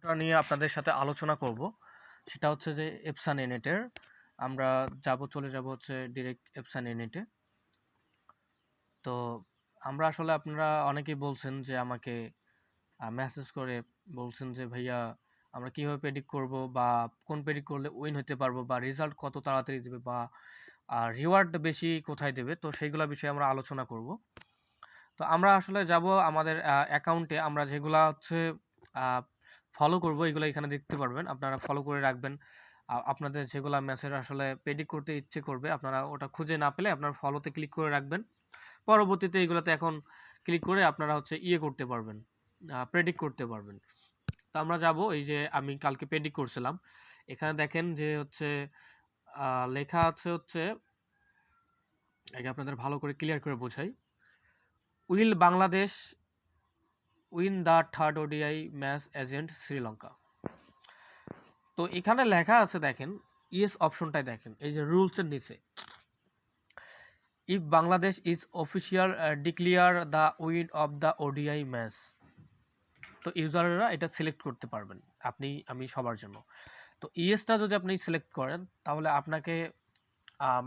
ওটা নিয়ে আপনাদের সাথে আলোচনা করব। সেটা হচ্ছে যে এপসান এনেটের আমরা যাব, চলে যাব হচ্ছে ডিরেক্ট এপসান এনেটে তো আমরা আসলে আপনারা অনেকেই বলছেন যে আমাকে মেসেজ করে বলছেন যে, ভাইয়া, আমরা কীভাবে প্রেডিক্ট করব বা কোন প্রেডিক্ট করলে উইন হতে পারব বা রেজাল্ট কত তাড়াতাড়ি দেবে বা রিওয়ার্ড বেশি কোথায় দেবে? তো সেইগুলো বিষয়ে আমরা আলোচনা করব। তো আমরা আসলে যাব আমাদের অ্যাকাউন্টে আমরা যেগুলা হচ্ছে ফলো করব, এগুলো এখানে দেখতে পারবেন। আপনারা ফলো করে রাখবেন। আপনাদের যেগুলো ম্যাচের আসলে প্রেডিক্ট করতে ইচ্ছে করবে, আপনারা ওটা খুঁজে না পেলে আপনার ফলোতে ক্লিক করে রাখবেন। পরবর্তীতে এগুলোতে এখন ক্লিক করে আপনারা হচ্ছে ইয়ে করতে পারবেন প্রেডিক্ট করতে পারবেন। তো আমরা যাব, এই যে আমি কালকে প্রেডিক্ট করছিলাম। এখানে দেখেন যে হচ্ছে লেখা আছে হচ্ছে আগে আপনাদের ভালো করে ক্লিয়ার করে বোঝাই। Will Bangladesh win the third ODI match against Sri Lanka. তো এখানে লেখা আছে দেখেন, ইয়েস অপশনটাই দেখেন, এই যে রুলসের নিচে। If Bangladesh is official declare the win of the ODI match তো ইউজাররা এটা সিলেক্ট করতে পারবেন, আপনি, আমি সবার জন্য। তো ইএসটা যদি আপনি সিলেক্ট করেন, তাহলে আপনাকে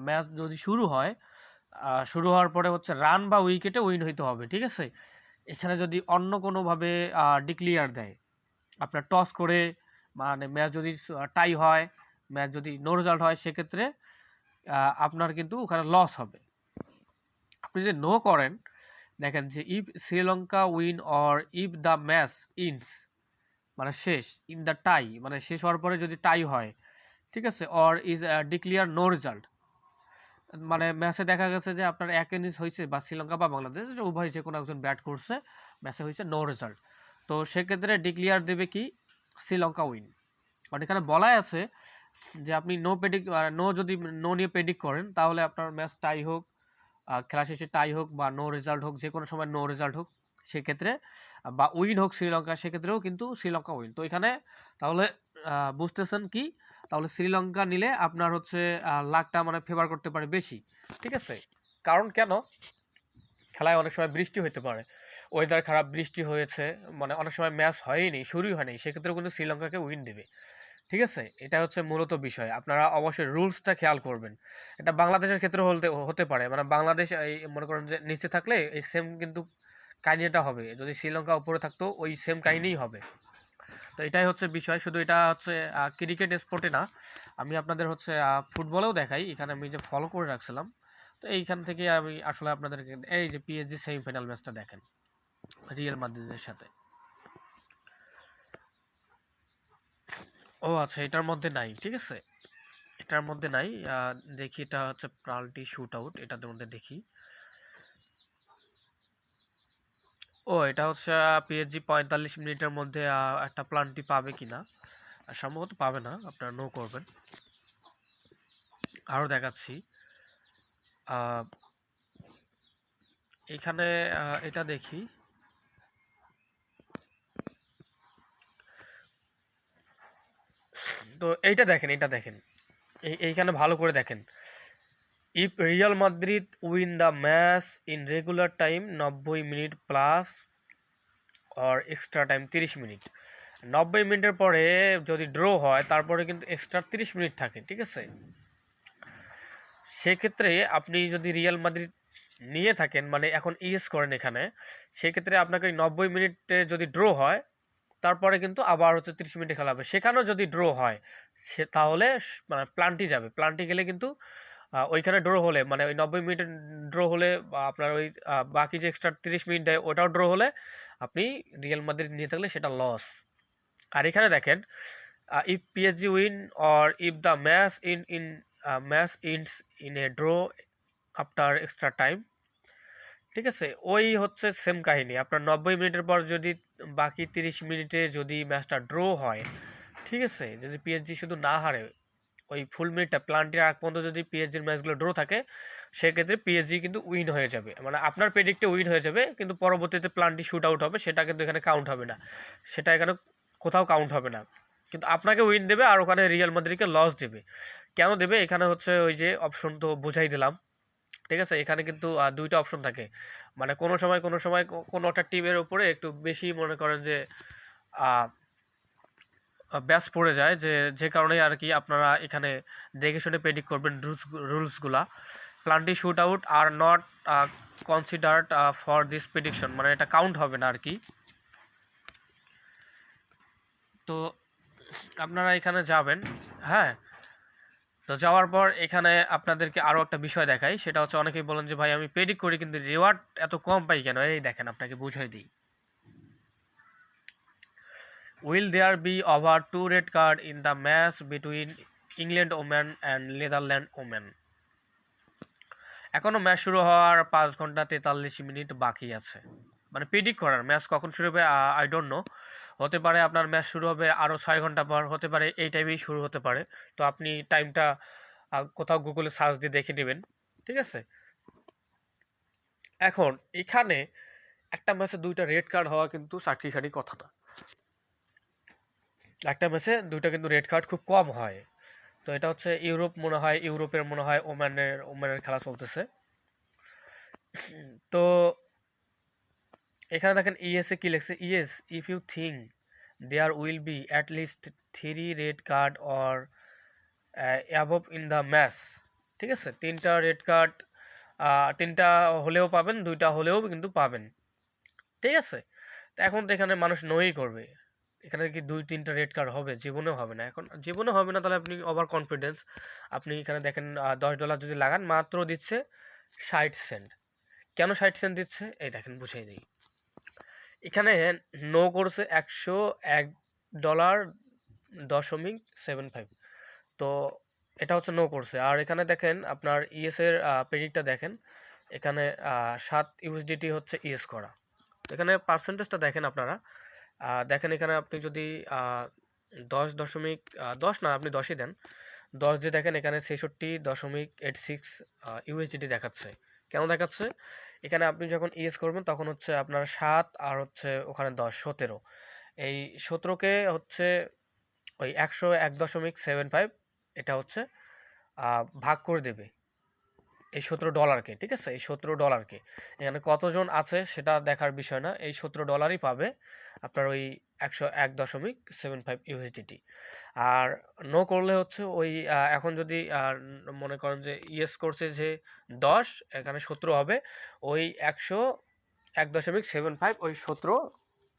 ম্যাচ যদি শুরু হয় শুরু হওয়ার পরে হচ্ছে রান বা উইকেটে উইন হইতে হবে, ঠিক আছে? এখানে যদি অন্য কোনোভাবে ডিক্লিয়ার দেয়, আপনার টস করে মানে ম্যাচ যদি টাই হয় ম্যাচ যদি নো রেজাল্ট হয়, সেক্ষেত্রে আপনার কিন্তু ওখানে লস হবে। আপনি যদি নো করেন, দেখেন যে if Sri Lanka win or if the match ends মানে শেষ ইন দ্য টাই মানে শেষ হওয়ার পরে যদি টাই হয়, ঠিক আছে? Or is declare no result মানে ম্যাচে দেখা গেছে যে আপনার এক ইনিংস হয়েছে বা শ্রীলঙ্কা বা বাংলাদেশ উভয় যে কোনো একজন ব্যাট করছে, ম্যাচে হয়েছে নো রেজাল্ট তো সেক্ষেত্রে ডিক্লিয়ার দেবে কি? শ্রীলঙ্কা উইন বাট এখানে বলাই আছে যে আপনি নো প্রেডিক নো যদি নো নিয়ে প্রেডিক্ট করেন, তাহলে আপনার ম্যাচ টাই হোক খেলা শেষে টাই হোক বা নো রেজাল্ট হোক, যে কোনো সময় নো রেজাল্ট হোক, সেক্ষেত্রে, বা উইন হোক শ্রীলঙ্কা, সেক্ষেত্রেও কিন্তু শ্রীলঙ্কা উইন তো এখানে তাহলে বুঝতেছেন কি? তাহলে শ্রীলঙ্কা নিলে আপনার হচ্ছে লাখটা মানে ফেভার করতে পারে বেশি, ঠিক আছে? কারণ কেন? খেলায় অনেক সময় বৃষ্টি হতে পারে। ওয়েদার খারাপ, বৃষ্টি হয়েছে মানে অনেক সময় ম্যাচ হয়নি, শুরুই হয়নি, সেক্ষেত্রেও কিন্তু শ্রীলঙ্কাকে উইন দেবে, ঠিক আছে? এটা হচ্ছে মূলত বিষয়, আপনারা অবশ্যই রুলসটা খেয়াল করবেন। এটা বাংলাদেশের ক্ষেত্রে হতে হতে পারে মানে বাংলাদেশ, এই, মনে করেন যে নিচে থাকলে এই সেম কিন্তু কাহিনীটা হবে, যদি শ্রীলঙ্কা উপরে থাকতো, ওই সেম কাহিনীই হবে। তো এটাই হচ্ছে বিষয়। শুধু এটা হচ্ছে ক্রিকেট স্পোর্টে না। আমি আপনাদের হচ্ছে ফুটবলেও দেখাই। এখানে আমি যে ফলো করে রাখছিলাম, তো এইখান থেকে আমি আসলে আপনাদেরকে, এই যে পিএসজি সেমিফাইনাল ম্যাচটা দেখেন রিয়েল মাদ্রিদের সাথে। ও আচ্ছা এটার মধ্যে নাই, ঠিক আছে? এটার মধ্যে নাই দেখি এটা হচ্ছে প্রাল্টি শুট আউট এটার মধ্যে দেখি। ও, এটা হচ্ছে পিএসজি পঁয়তাল্লিশ মিনিটের মধ্যে একটা প্লান্টি পাবে কিনা? আর সম্ভবত পাবে না, আপনারা নো করবেন। আরও দেখাচ্ছি। এখানে এটা দেখি। তো এইটা দেখেন এটা দেখেন। এই, এইখানে ভালো করে দেখেন। If Real Madrid win the match in regular time নব্বই minute plus or extra time তিরিশ মিনিট। নব্বই মিনিটের পরে যদি ড্র হয়, তারপরে কিন্তু এক্সট্রা তিরিশ মিনিট থাকে, ঠিক আছে? সেক্ষেত্রে আপনি যদি রিয়াল মাদ্রিদ নিয়ে থাকেন মানে এখন ইএস করেন এখানে, সেক্ষেত্রে আপনাকে নব্বই মিনিটে যদি ড্র হয়, তারপরে কিন্তু আবার হচ্ছে তিরিশ মিনিটে খেলা হবে। সেখানেও যদি ড্র হয়, সে তাহলে মানে প্লান্টি যাবে। প্লান্টি গেলে কিন্তু ওইখানে ড্র হলে মানে ওই নব্বই মিনিটে ড্র হলে, বা আপনার ওই বাকি যে এক্সট্রা তিরিশ মিনিট দেয়, ওটাও ড্র হলে আপনি রিয়াল মাদ্রিদ নিয়ে থাকলে সেটা লস আর এখানে দেখেন if PSG win or if the match in in match ends in a draw after extra time ঠিক আছে? ওই হচ্ছে সেম কাহিনী। আপনার নব্বই মিনিটের পর যদি বাকি তিরিশ মিনিটে যদি ম্যাচটা ড্র হয়, ঠিক আছে? যদি পিএসজি শুধু না হারে ওই ফুল মিনিটটা প্লান্টির আগ পর্যন্ত যদি পিএসজির ম্যাচগুলো ড্র থাকে, সেক্ষেত্রে পিএসজি কিন্তু উইন হয়ে যাবে। মানে আপনার প্রেডিক্টে উইন হয়ে যাবে, কিন্তু পরবর্তীতে প্লান্টি শুট আউট হবে, সেটা কিন্তু এখানে কাউন্ট হবে না। সেটা এখানে কোথাও কাউন্ট হবে না। কিন্তু আপনাকে উইন দেবে আর ওখানে রিয়াল মাদ্রিকে লস দেবে। কেন দেবে? এখানে হচ্ছে ওই যে অপশন তো বুঝাই দিলাম। ঠিক আছে? এখানে কিন্তু দুইটা অপশন থাকে। মানে কোনো সময় কোনো সময় কোনো একটা টিমের উপরে একটু বেশি মনে করেন যে ব্যাস পড়ে যায় যে যে কারণে আর কি আপনারা এখানে দেখে শুনে প্রেডিক্ট করবেন rules রুলসগুলা penalty shoot out are not considered for this prediction মানে এটা কাউন্ট হবে না আর কি। তো আপনারা এখানে যাবেন হ্যাঁ? তো যাওয়ার পর এখানে আপনাদেরকে আরও একটা বিষয় দেখাই, সেটা হচ্ছে অনেকেই বলেন যে, ভাই, আমি পেডিক করি, কিন্তু রিওয়ার্ড এত কম পাই কেন? এই দেখেন, আপনাকে বুঝাই দিই। Will there be over two red card in the match between England woman and Netherland woman এখনও ম্যাচ শুরু হওয়ার পাঁচ ঘণ্টা তেতাল্লিশ মিনিট বাকি আছে। মানে প্রেডিক্ট করার ম্যাচ কখন শুরু হবে আই ডোন্ট নো হতে পারে আপনার ম্যাচ শুরু হবে আরও ছয় ঘণ্টা পর, হতে পারে এই টাইমেই শুরু হতে পারে। তো আপনি টাইমটা কোথাও গুগলে সার্চ দিয়ে দেখে নেবেন, ঠিক আছে? এখন এখানে একটা ম্যাচে দুইটা রেড কার্ড হওয়া কিন্তু চাকরিখানি কথা না। একটা ম্যাচে দুইটা কিন্তু রেড কার্ড খুব কম হয়। তো এটা হচ্ছে ইউরোপ মনে হয়, ইউরোপের মনে হয় ওম্যানের ওম্যানের খেলা চলতেছে। তো এখানে দেখেন ইএসএ কি লিখছে? Yes if you think there will be at least three red card or above in the match ঠিক আছে? তিনটা রেড কার্ড তিনটা হলেও পাবেন, দুইটা হলেও কিন্তু পাবেন, ঠিক আছে? এখন তো এখানে মানুষ নই করবে। এখানে কি দুই, তিনটা রেড কার্ড হবে? জীবনেও হবে না। এখন জীবনে হবে না, তাহলে আপনি ওভার কনফিডেন্স আপনি এখানে দেখেন দশ ডলার যদি লাগান, মাত্র দিচ্ছে ষাট সেন্ট কেন ষাট সেন্ট দিচ্ছে? এই দেখেন, বুঝিয়ে দিই। এখানে নো করছে একশো এক ডলার দশমিক সেভেন ফাইভ তো এটা হচ্ছে নো করছে। আর এখানে দেখেন, আপনার ইএসের প্রেডিক্টটা দেখেন, এখানে সাত ইউএসডিটি হচ্ছে ইএস করা। এখানে পার্সেন্টেজটা দেখেন আপনারা। দেখেন এখানে আপনি যদি দশ দশমিক দশ না, আপনি দশই দেন। দশ দিয়ে দেখেন এখানে ছেষট্টি দশমিক এইট সিক্স ইউএসডিটি দেখাচ্ছে। কেন দেখাচ্ছে? এখানে আপনি যখন ইএস করবেন, তখন হচ্ছে আপনার সাত আর হচ্ছে ওখানে দশ, সতেরো। এই সতেরোকে হচ্ছে ওই একশো এক দশমিক সেভেন ফাইভ এটা হচ্ছে ভাগ করে দেবে। এই সতেরো ডলারকে ঠিক আছে? এই সতেরো ডলারকে এখানে কতজন আছে সেটা দেখার বিষয় না। এই সতেরো ডলারই পাবে আপনার ওই একশো এক দশমিক সেভেন ফাইভ ইউএসডিটি আর নো করলে হচ্ছে ওই এখন যদি মনে করেন যে ইয়েস করছে যে দশ, এখানে সতেরো হবে, ওই একশো এক দশমিক সেভেন ফাইভ ওই সতেরো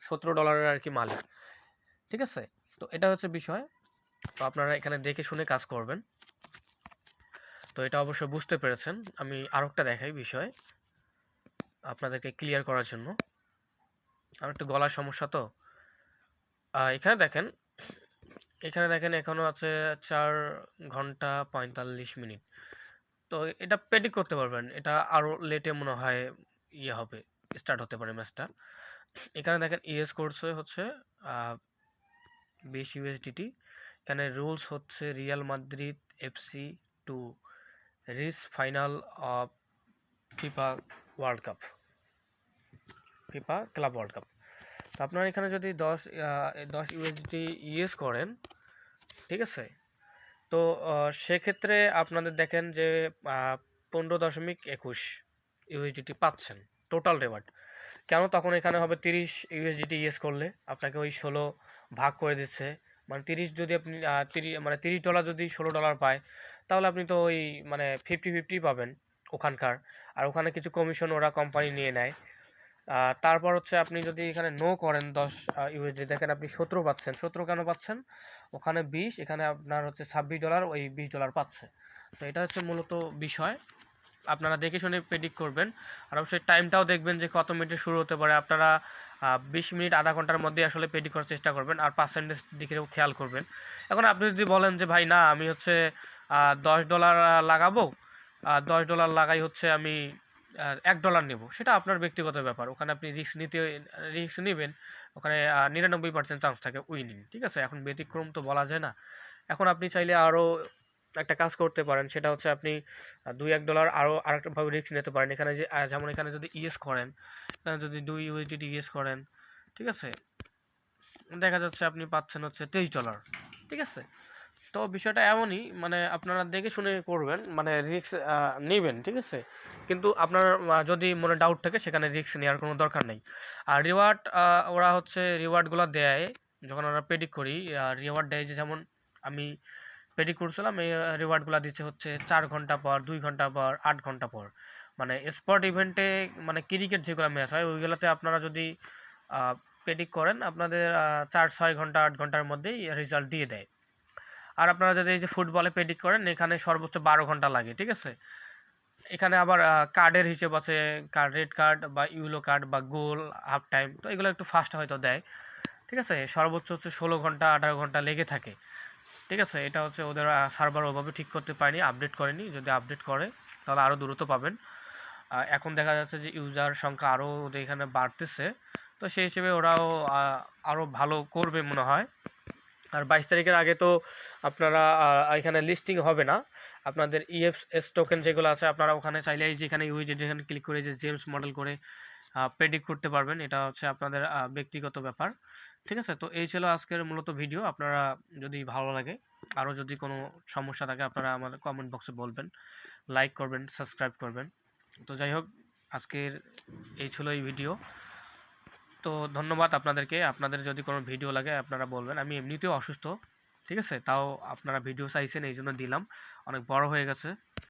সতেরো ডলারের আর কি মালিক। ঠিক আছে? তো এটা হচ্ছে বিষয়। তো আপনারা এখানে দেখে শুনে কাজ করবেন। তো এটা অবশ্যই বুঝতে পেরেছেন। আমি আরও একটা দেখাই বিষয় আপনাদেরকে ক্লিয়ার করার জন্য। আমার একটু গলার সমস্যা তো। এখানে দেখেন এখানে দেখেন এখনও আছে চার ঘণ্টা পঁয়তাল্লিশ মিনিট। তো এটা প্রেডিক করতে পারবেন, এটা আরও লেটে মনে হয় ইয়ে হবে স্টার্ট হতে পারে ম্যাচটা এখানে দেখেন ইএস করছে হচ্ছে বিশ ইউএসডিটি এখানে রুলস হচ্ছে Real Madrid FC to reach final of FIFA World Cup FIFA Club World Cup. তো আপনারা এখানে যদি দশ দশ ইউএসডি ইউএস করেন, ঠিক আছে? তো সেক্ষেত্রে আপনাদের দেখেন যে পনেরো দশমিক একুশ ইউএসডিটি পাচ্ছেন টোটাল রেওয়ার্ড কেন? তখন এখানে হবে তিরিশ ইউএসডিটি ইউএস করলে আপনাকে ওই ষোলো ভাগ করে দিচ্ছে। মানে তিরিশ যদি আপনি তিরিশ মানে তিরিশ ডলার যদি ষোলো ডলার পায়, তাহলে আপনি তো ওই মানে ফিফটি ফিফটি পাবেন ওখানকার। আর ওখানে কিছু কমিশন ওরা কোম্পানি নিয়ে নেয়। তারপর হচ্ছে আপনি যদি এখানে নো করেন দশ ইউএসডি দেখেন আপনি সতেরো পাচ্ছেন। সতেরো কেন পাচ্ছেন? ওখানে বিশ, এখানে আপনার হচ্ছে ছাব্বিশ ডলার ওই বিশ ডলার পাচ্ছে। তো এটা হচ্ছে মূলত বিষয়। আপনারা দেখে শুনে প্রেডিক্ট করবেন। আর অবশ্যই টাইমটাও দেখবেন যে কত মিনিটে শুরু হতে পারে। আপনারা বিশ মিনিট, আধা ঘণ্টার মধ্যে আসলে পেডি করার চেষ্টা করবেন। আর পার্সেন্টেজ দিকেও খেয়াল করবেন। এখন আপনি যদি বলেন যে, ভাই, না, আমি হচ্ছে দশ ডলার লাগাবো? দশ ডলার লাগাই হচ্ছে আমি এক ডলার নেব। সেটা আপনার ব্যক্তিগত ব্যাপার। ওখানে আপনি রিস্ক নিতে রিস্ক নেবেন, ওখানে নিরানব্বই পার্সেন্ট চান্স থাকে উইনিং ঠিক আছে? এখন ব্যতিক্রম তো বলা যায় না। এখন আপনি চাইলে আরও একটা কাজ করতে পারেন। সেটা হচ্ছে আপনি দুই, এক ডলার আরও আরেকটাভাবে রিস্ক নিতে পারেন। এখানে যে যেমন এখানে যদি ইএস করেন এখানে যদি দুই ইউএসডিটি ইএস করেন, ঠিক আছে? দেখা যাচ্ছে আপনি পাচ্ছেন হচ্ছে তেইশ ডলার ঠিক আছে? তো বিষয়টা এমনই মানে আপনারা দেখে শুনে করবেন মানে রিস্ক নেবেন, ঠিক আছে? কিন্তু আপনার যদি মনে ডাউট থাকে, সেখানে রিস্ক নেওয়ার কোনো দরকার নেই। আর রিওয়ার্ড ওরা হচ্ছে রিওয়ার্ডগুলো দেয় যখন আমরা পেডিক করি। আর রিওয়ার্ড দেয় যে যেমন আমি পেডিক করছিলাম, এই রিওয়ার্ডগুলো দিচ্ছে হচ্ছে চার ঘণ্টা পর, দুই ঘণ্টা পর, আট ঘণ্টা পর। মানে স্পট ইভেন্টে মানে ক্রিকেট যেগুলো ম্যাচ হয়, ওইগুলোতে আপনারা যদি পেডিক করেন, আপনাদের চার, ছয় ঘণ্টা, আট ঘণ্টার মধ্যেই রেজাল্ট দিয়ে দেয়। আর আপনারা যদি এই যে ফুটবলে পেডিক করেন, এখানে সর্বোচ্চ বারো ঘণ্টা লাগে, ঠিক আছে? এখানে আবার কার্ডের হিসেব আছে কার্ড রেড কার্ড বা ইউলো কার্ড বা গোল হাফ টাইম তো এগুলো একটু ফাস্ট হয়তো দেয়, ঠিক আছে? সর্বোচ্চ হচ্ছে ষোলো ঘণ্টা, আঠারো ঘণ্টা লেগে থাকে, ঠিক আছে? এটা হচ্ছে ওদের সার্ভার ওভাবে ঠিক করতে পারেনি আপডেট করেনি, যদি আপডেট করে, তাহলে আরও দ্রুত পাবেন। এখন দেখা যাচ্ছে যে ইউজার সংখ্যা আরও ওদের এখানে বাড়তেছে, তো সেই হিসেবে ওরাও আরও ভালো করবে মনে হয়। আর বাইশ তারিখের আগে তো আপনারা এখানে লিস্টিং হবে না। আপনাদের ইএফ এস টোকেন যেগুলো আছে, আপনারা ওখানে চাইলে এই যে এখানে ইউজেড এখানে ক্লিক করে যে জেমস মডেল করে প্রেডিক্ট করতে পারবেন। এটা হচ্ছে আপনাদের ব্যক্তিগত ব্যাপার। ঠিক আছে? তো এই ছিল আজকের মূলত ভিডিও আপনারা যদি ভালো লাগে, আরও যদি কোনো সমস্যা থাকে, আপনারা আমাদের কমেন্ট বক্সে বলবেন। লাইক করবেন সাবস্ক্রাইব করবেন। তো যাই হোক, আজকের এই ছিল এই ভিডিও তো ধন্যবাদ আপনাদেরকে। আপনাদের যদি কোনো ভিডিও লাগে, আপনারা বলবেন। আমি এমনিতেও অসুস্থ, ঠিক আছে? তাও আপনারা ভিডিও চাইছেন এই জন্য দিলাম। অনেক বড় হয়ে গেছে।